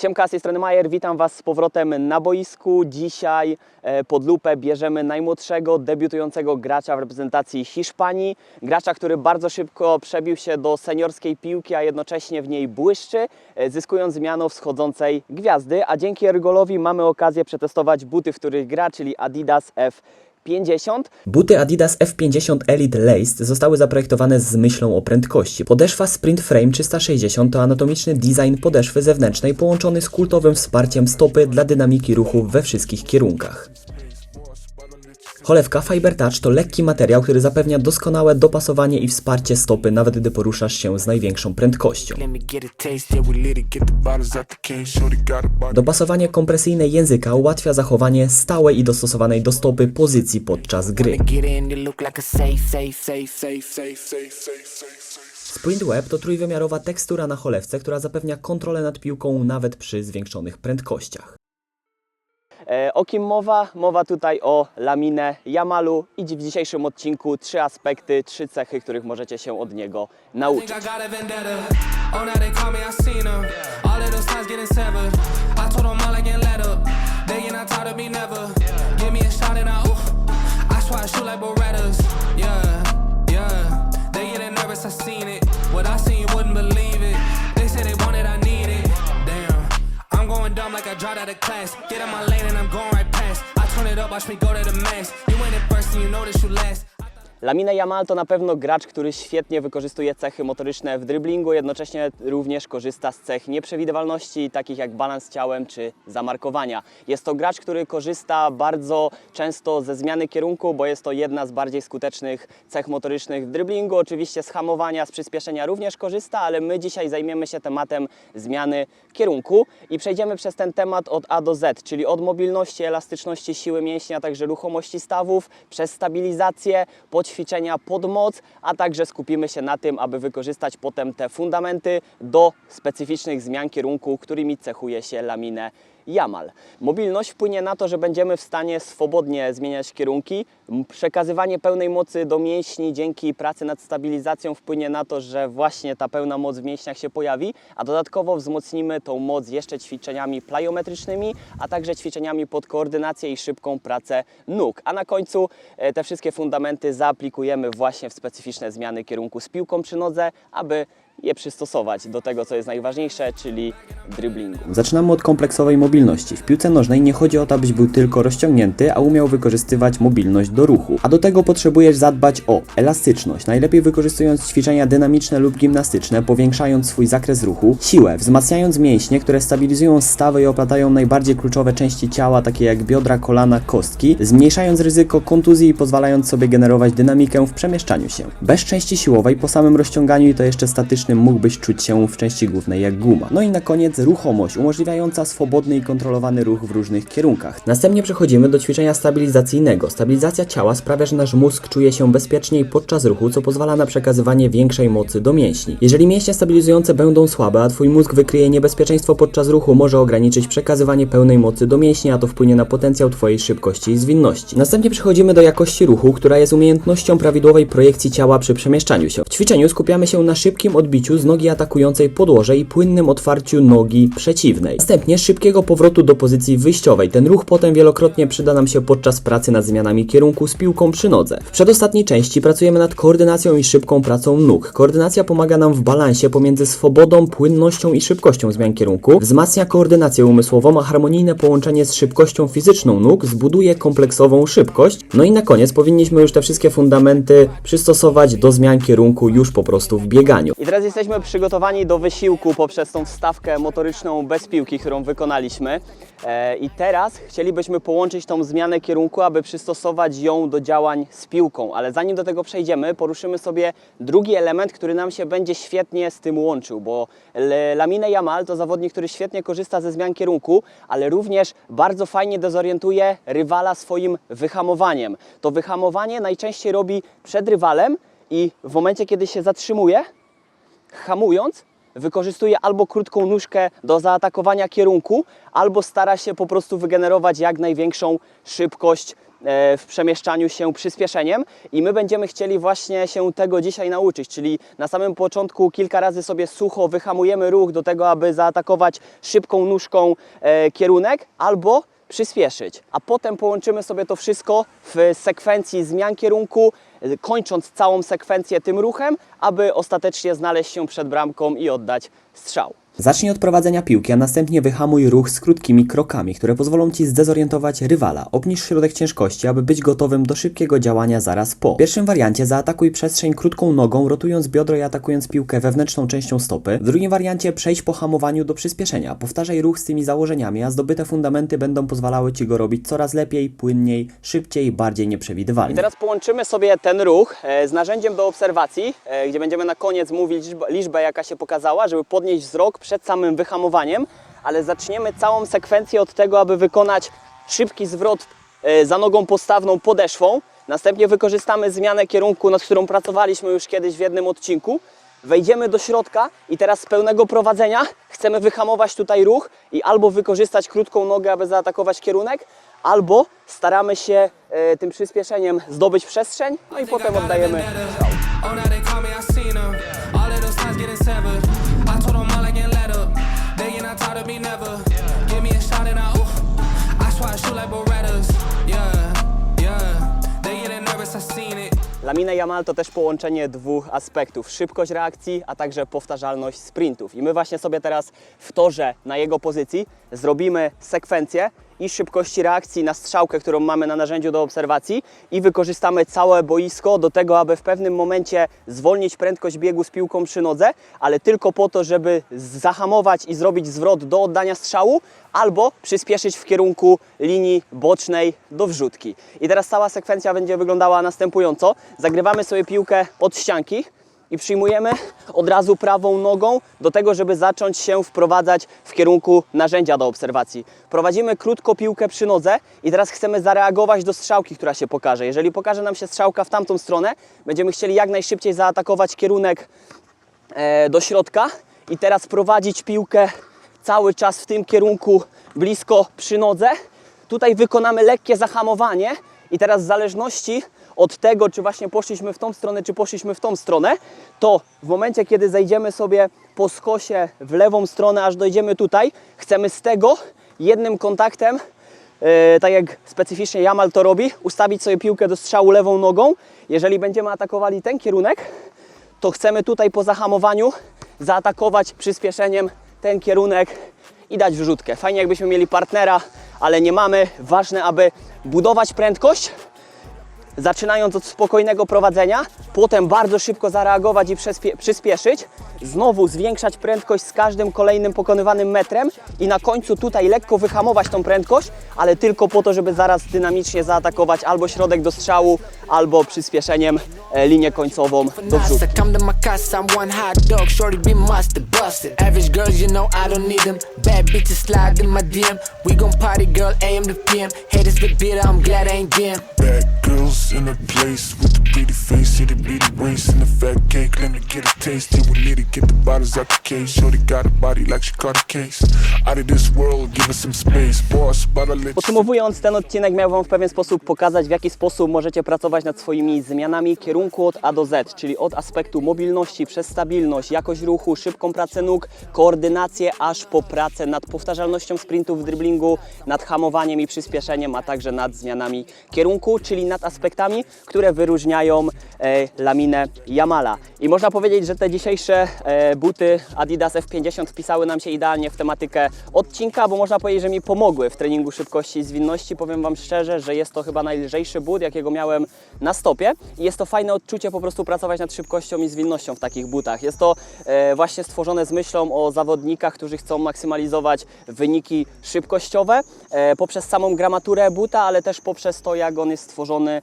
Siemka, z tej strony Majer, witam Was z powrotem na boisku. Dzisiaj e, pod lupę bierzemy najmłodszego, debiutującego gracza w reprezentacji Hiszpanii. Gracza, który bardzo szybko przebił się do seniorskiej piłki, a jednocześnie w niej błyszczy, e, zyskując miano wschodzącej gwiazdy. A dzięki Ergolowi mamy okazję przetestować buty, w których gra, czyli Adidas F50. Buty Adidas F50 Elite Laced zostały zaprojektowane z myślą o prędkości. Podeszwa Sprint Frame 360 to anatomiczny design podeszwy zewnętrznej połączony z kultowym wsparciem stopy dla dynamiki ruchu we wszystkich kierunkach. Cholewka Fiber Touch to lekki materiał, który zapewnia doskonałe dopasowanie i wsparcie stopy, nawet gdy poruszasz się z największą prędkością. Dopasowanie kompresyjne języka ułatwia zachowanie stałej i dostosowanej do stopy pozycji podczas gry. Sprint Web to trójwymiarowa tekstura na cholewce, która zapewnia kontrolę nad piłką nawet przy zwiększonych prędkościach. E, o kim mowa? Mowa tutaj o laminę Yamalu i w dzisiejszym odcinku trzy aspekty, trzy cechy, których możecie się od niego nauczyć. Like I dropped out of class. Get in my it up, watch me go to the max. You ain't it first and you know that you last. Lamine Yamal to na pewno gracz, który świetnie wykorzystuje cechy motoryczne w driblingu, jednocześnie również korzysta z cech nieprzewidywalności, takich jak balans ciałem czy zamarkowania. Jest to gracz, który korzysta bardzo często ze zmiany kierunku, bo jest to jedna z bardziej skutecznych cech motorycznych w driblingu. Oczywiście z hamowania, z przyspieszenia również korzysta, ale my dzisiaj zajmiemy się tematem zmiany kierunku i przejdziemy przez ten temat od A do Z, czyli od mobilności, elastyczności siły mięśnia, także ruchomości stawów, przez stabilizację, po ćwiczenia pod moc, a także skupimy się na tym, aby wykorzystać potem te fundamenty do specyficznych zmian kierunku, którymi cechuje się laminę Jamal. Mobilność wpłynie na to, że będziemy w stanie swobodnie zmieniać kierunki. Przekazywanie pełnej mocy do mięśni dzięki pracy nad stabilizacją wpłynie na to, że właśnie ta pełna moc w mięśniach się pojawi, a dodatkowo wzmocnimy tą moc jeszcze ćwiczeniami plyometrycznymi, a także ćwiczeniami pod koordynację i szybką pracę nóg. A na końcu e, te wszystkie fundamenty zaaplikujemy właśnie w specyficzne zmiany kierunku z piłką przy nodze, aby je przystosować do tego, co jest najważniejsze, czyli driblingu. Zaczynamy od kompleksowej mobilności. W piłce nożnej nie chodzi o to, abyś był tylko rozciągnięty, a umiał wykorzystywać mobilność do ruchu. A do tego potrzebujesz zadbać o elastyczność, najlepiej wykorzystując ćwiczenia dynamiczne lub gimnastyczne, powiększając swój zakres ruchu, siłę, wzmacniając mięśnie, które stabilizują stawy i oplatają najbardziej kluczowe części ciała, takie jak biodra, kolana, kostki, zmniejszając ryzyko kontuzji i pozwalając sobie generować dynamikę w przemieszczaniu się. Bez części siłowej, po samym rozciąganiu i to jeszcze mógłbyś czuć się w części głównej jak guma. No i na koniec ruchomość, umożliwiająca swobodny i kontrolowany ruch w różnych kierunkach. Następnie przechodzimy do ćwiczenia stabilizacyjnego. Stabilizacja ciała sprawia, że nasz mózg czuje się bezpieczniej podczas ruchu, co pozwala na przekazywanie większej mocy do mięśni. Jeżeli mięśnie stabilizujące będą słabe, a twój mózg wykryje niebezpieczeństwo podczas ruchu, może ograniczyć przekazywanie pełnej mocy do mięśni, a to wpłynie na potencjał twojej szybkości i zwinności. Następnie przechodzimy do jakości ruchu, która jest umiejętnością prawidłowej projekcji ciała przy przemieszczaniu się. W ćwiczeniu skupiamy się na szybkim odbiciu z nogi atakującej podłoże i płynnym otwarciu nogi przeciwnej. Następnie szybkiego powrotu do pozycji wyjściowej. Ten ruch potem wielokrotnie przyda nam się podczas pracy nad zmianami kierunku z piłką przy nodze. W przedostatniej części pracujemy nad koordynacją i szybką pracą nóg. Koordynacja pomaga nam w balansie pomiędzy swobodą, płynnością i szybkością zmian kierunku, wzmacnia koordynację umysłową, a harmonijne połączenie z szybkością fizyczną nóg zbuduje kompleksową szybkość. No i na koniec powinniśmy już te wszystkie fundamenty przystosować do zmian kierunku już po prostu w bieganiu. I teraz jesteśmy przygotowani do wysiłku poprzez tą wstawkę motoryczną bez piłki, którą wykonaliśmy. E, I teraz chcielibyśmy połączyć tą zmianę kierunku, aby przystosować ją do działań z piłką. Ale zanim do tego przejdziemy, poruszymy sobie drugi element, który nam się będzie świetnie z tym łączył, bo Lamine Yamal to zawodnik, który świetnie korzysta ze zmian kierunku, ale również bardzo fajnie dezorientuje rywala swoim wyhamowaniem. To wyhamowanie najczęściej robi przed rywalem i w momencie, kiedy się zatrzymuje, hamując, wykorzystuje albo krótką nóżkę do zaatakowania kierunku, albo stara się po prostu wygenerować jak największą szybkość e, w przemieszczaniu się przyspieszeniem. I my będziemy chcieli właśnie się tego dzisiaj nauczyć, czyli na samym początku kilka razy sobie sucho wyhamujemy ruch do tego, aby zaatakować szybką nóżką e, kierunek albo przyspieszyć, a potem połączymy sobie to wszystko w sekwencji zmian kierunku, kończąc całą sekwencję tym ruchem, aby ostatecznie znaleźć się przed bramką i oddać strzał. Zacznij od prowadzenia piłki, a następnie wyhamuj ruch z krótkimi krokami, które pozwolą Ci zdezorientować rywala. Obniż środek ciężkości, aby być gotowym do szybkiego działania zaraz po. W pierwszym wariancie zaatakuj przestrzeń krótką nogą, rotując biodro i atakując piłkę wewnętrzną częścią stopy. W drugim wariancie przejdź po hamowaniu do przyspieszenia. Powtarzaj ruch z tymi założeniami, a zdobyte fundamenty będą pozwalały Ci go robić coraz lepiej, płynniej, szybciej, bardziej nieprzewidywalnie. I teraz połączymy sobie ten ruch e, z narzędziem do obserwacji, e, gdzie będziemy na koniec mówić liczbę, jaka się pokazała, żeby podnieść wzrok przed samym wyhamowaniem, ale zaczniemy całą sekwencję od tego, aby wykonać szybki zwrot e, za nogą postawną podeszwą. Następnie wykorzystamy zmianę kierunku, nad którą pracowaliśmy już kiedyś w jednym odcinku. Wejdziemy do środka i teraz z pełnego prowadzenia chcemy wyhamować tutaj ruch i albo wykorzystać krótką nogę, aby zaatakować kierunek, albo staramy się e, tym przyspieszeniem zdobyć przestrzeń, no i potem oddajemy strzał. Lamina Yamal to też połączenie dwóch aspektów: szybkość reakcji, a także powtarzalność sprintów. I my właśnie sobie teraz w torze na jego pozycji zrobimy sekwencję i szybkości reakcji na strzałkę, którą mamy na narzędziu do obserwacji i wykorzystamy całe boisko do tego, aby w pewnym momencie zwolnić prędkość biegu z piłką przy nodze, ale tylko po to, żeby zahamować i zrobić zwrot do oddania strzału albo przyspieszyć w kierunku linii bocznej do wrzutki. I teraz cała sekwencja będzie wyglądała następująco. Zagrywamy sobie piłkę od ścianki i przyjmujemy od razu prawą nogą do tego, żeby zacząć się wprowadzać w kierunku narzędzia do obserwacji. Prowadzimy krótko piłkę przy nodze i teraz chcemy zareagować do strzałki, która się pokaże. Jeżeli pokaże nam się strzałka w tamtą stronę, będziemy chcieli jak najszybciej zaatakować kierunek e, do środka i teraz prowadzić piłkę cały czas w tym kierunku blisko przy nodze. Tutaj wykonamy lekkie zahamowanie i teraz w zależności od tego, czy właśnie poszliśmy w tą stronę, czy poszliśmy w tą stronę, to w momencie, kiedy zejdziemy sobie po skosie w lewą stronę, aż dojdziemy tutaj, chcemy z tego jednym kontaktem e, tak jak specyficznie Jamal to robi, ustawić sobie piłkę do strzału lewą nogą. Jeżeli będziemy atakowali ten kierunek, to chcemy tutaj po zahamowaniu zaatakować przyspieszeniem ten kierunek i dać wrzutkę. Fajnie jakbyśmy mieli partnera, ale nie mamy. Ważne, aby budować prędkość, zaczynając od spokojnego prowadzenia, potem bardzo szybko zareagować i przyspieszyć, znowu zwiększać prędkość z każdym kolejnym pokonywanym metrem i na końcu tutaj lekko wyhamować tą prędkość, ale tylko po to, żeby zaraz dynamicznie zaatakować albo środek do strzału, albo przyspieszeniem e, linię końcową do wrzutu. Nasa, come to my casa, I'm one hot dog, shorty be mustard busted. Average girls, you know I don't need them. Bad bitches slide in my DM. We gon' party, girl, AM to PM. Haters the bitter, I'm glad I ain't them. Bad girls in a place with face, waist fat cake. Let me get a taste. We lit it, get the bottles out the case. Shorty got a body like she caught a case. Out of this world, give us some space. Boss, Podsumowując, ten odcinek miał Wam w pewien sposób pokazać, w jaki sposób możecie pracować nad swoimi zmianami kierunku od A do Z, czyli od aspektu mobilności przez stabilność, jakość ruchu, szybką pracę nóg, koordynację, aż po pracę nad powtarzalnością sprintów w driblingu, nad hamowaniem i przyspieszeniem, a także nad zmianami kierunku, czyli nad aspektami, które wyróżniają e, laminę Yamala. I można powiedzieć, że te dzisiejsze e, buty Adidas F50 wpisały nam się idealnie w tematykę odcinka, bo można powiedzieć, że mi pomogły w treningu szybkości i zwinności. Powiem Wam szczerze, że jest to chyba najlżejszy but, jakiego miałem na stopie i jest to fajne odczucie po prostu pracować nad szybkością i zwinnością w takich butach. Jest to e, właśnie stworzone z myślą o zawodnikach, którzy chcą maksymalizować wyniki szybkościowe poprzez samą gramaturę buta, ale też poprzez to, jak on jest stworzony,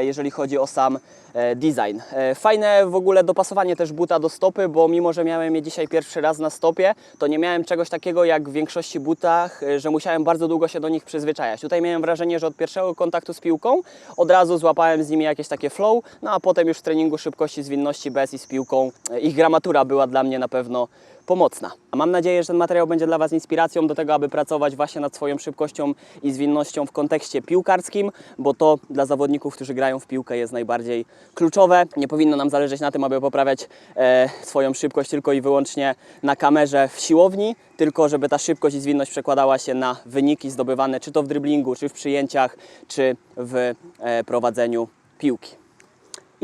jeżeli chodzi o sam e, design. E, Fajne w ogóle dopasowanie też buta do stopy, bo mimo, że miałem je dzisiaj pierwszy raz na stopie, to nie miałem czegoś takiego jak w większości butach, e, że musiałem bardzo długo się do nich przyzwyczajać. Tutaj miałem wrażenie, że od pierwszego kontaktu z piłką od razu złapałem z nimi jakieś takie flow, no a potem już w treningu szybkości, zwinności bez i z piłką ich gramatura była dla mnie na pewno pomocna. Mam nadzieję, że ten materiał będzie dla Was inspiracją do tego, aby pracować właśnie nad swoją szybkością i zwinnością w kontekście piłkarskim, bo to dla zawodników, którzy grają w piłkę jest najbardziej kluczowe. Nie powinno nam zależeć na tym, aby poprawiać e, swoją szybkość tylko i wyłącznie na kamerze w siłowni, tylko żeby ta szybkość i zwinność przekładała się na wyniki zdobywane czy to w driblingu, czy w przyjęciach, czy w e, prowadzeniu piłki.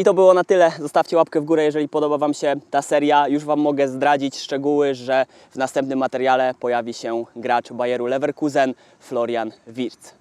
I to było na tyle. Zostawcie łapkę w górę, jeżeli podoba Wam się ta seria. Już Wam mogę zdradzić szczegóły, że w następnym materiale pojawi się gracz Bayeru Leverkusen, Florian Wirtz.